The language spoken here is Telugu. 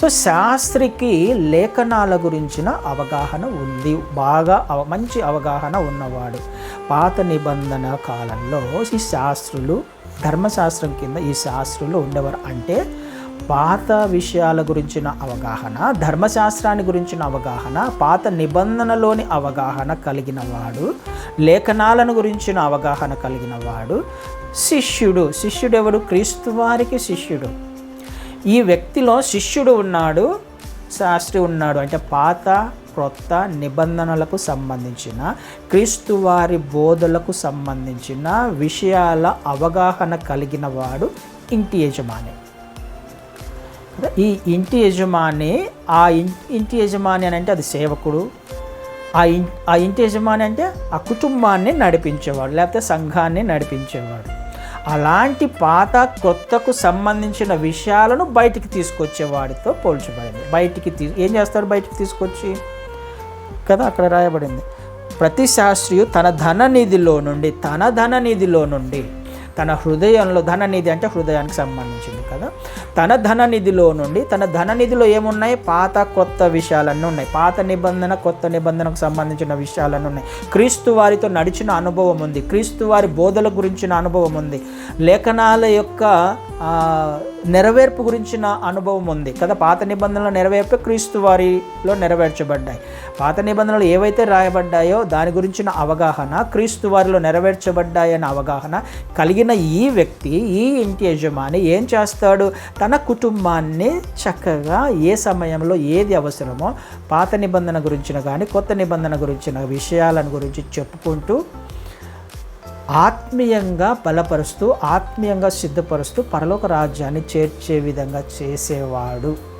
సో శాస్త్రికి లేఖనాల గురించిన అవగాహన ఉంది. బాగా అవ మంచి అవగాహన ఉన్నవాడు. పాత నిబంధన కాలంలో ఈ శాస్త్రులు ధర్మశాస్త్రం కింద ఈ శాస్త్రులు ఉండేవారు. అంటే పాత విషయాల గురించిన అవగాహన ధర్మశాస్త్రాన్ని గురించిన అవగాహన పాత నిబంధనలోని అవగాహన కలిగిన వాడు లేఖనాలను గురించిన అవగాహన కలిగిన వాడు శిష్యుడు. శిష్యుడు ఎవడు క్రీస్తు వారికి శిష్యుడు. ఈ వ్యక్తిలో శిష్యుడు ఉన్నాడు శాస్త్రి ఉన్నాడు. అంటే పాత క్రొత్త నిబంధనలకు సంబంధించిన క్రీస్తు వారి బోధలకు సంబంధించిన విషయాల అవగాహన కలిగిన వాడు ఇంటి యజమాని. ఈ ఇంటి యజమాని ఆ ఇంటి యజమాని అని అంటే అది సేవకుడు. ఆ ఇన్ ఆ ఇంటి యజమాని అంటే ఆ కుటుంబాన్ని నడిపించేవాడు లేకపోతే సంఘాన్ని నడిపించేవాడు. అలాంటి పాత కొత్తకు సంబంధించిన విషయాలను బయటికి తీసుకొచ్చేవాడితో పోల్చబడింది. బయటికి తీ ఏం చేస్తాడు బయటికి తీసుకొచ్చి? కదా అక్కడ రాయబడింది. ప్రతి శాస్త్రియు తన ధన నిధిలో నుండి తన ధన నిధిలో నుండి తన హృదయంలో ధననిధి అంటే హృదయానికి సంబంధించింది కదా. తన ధననిధిలో నుండి తన ధననిధిలో ఏమున్నాయి? పాత కొత్త విషయాలన్నీ ఉన్నాయి. పాత నిబంధన కొత్త నిబంధనకు సంబంధించిన విషయాలన్నీ ఉన్నాయి. క్రీస్తు వారితో నడిచిన అనుభవం ఉంది. క్రీస్తు వారి బోధల గురించిన అనుభవం ఉంది. లేఖనాల యొక్క నెరవేర్పు గురించిన అనుభవం ఉంది కదా? పాత నిబంధనల నెరవేర్పు క్రీస్తు వారిలో నెరవేర్చబడ్డాయి. పాత నిబంధనలు ఏవైతే రాయబడ్డాయో దాని గురించిన అవగాహన క్రీస్తు వారిలో నెరవేర్చబడ్డాయన్న అవగాహన కలిగిన ఈ వ్యక్తి ఈ ఇంటి యజమాని ఏం చేస్తాడు? తన కుటుంబాన్ని చక్కగా ఏ సమయంలో ఏది అవసరమో పాత నిబంధన గురించిన కానీ కొత్త నిబంధన గురించిన విషయాలను గురించి చెప్పుకుంటూ ఆత్మీయంగా బలపరుస్తూ ఆత్మీయంగా సిద్ధపరుస్తూ పరలోక రాజ్యాన్ని చేర్చే విధంగా చేసేవాడు.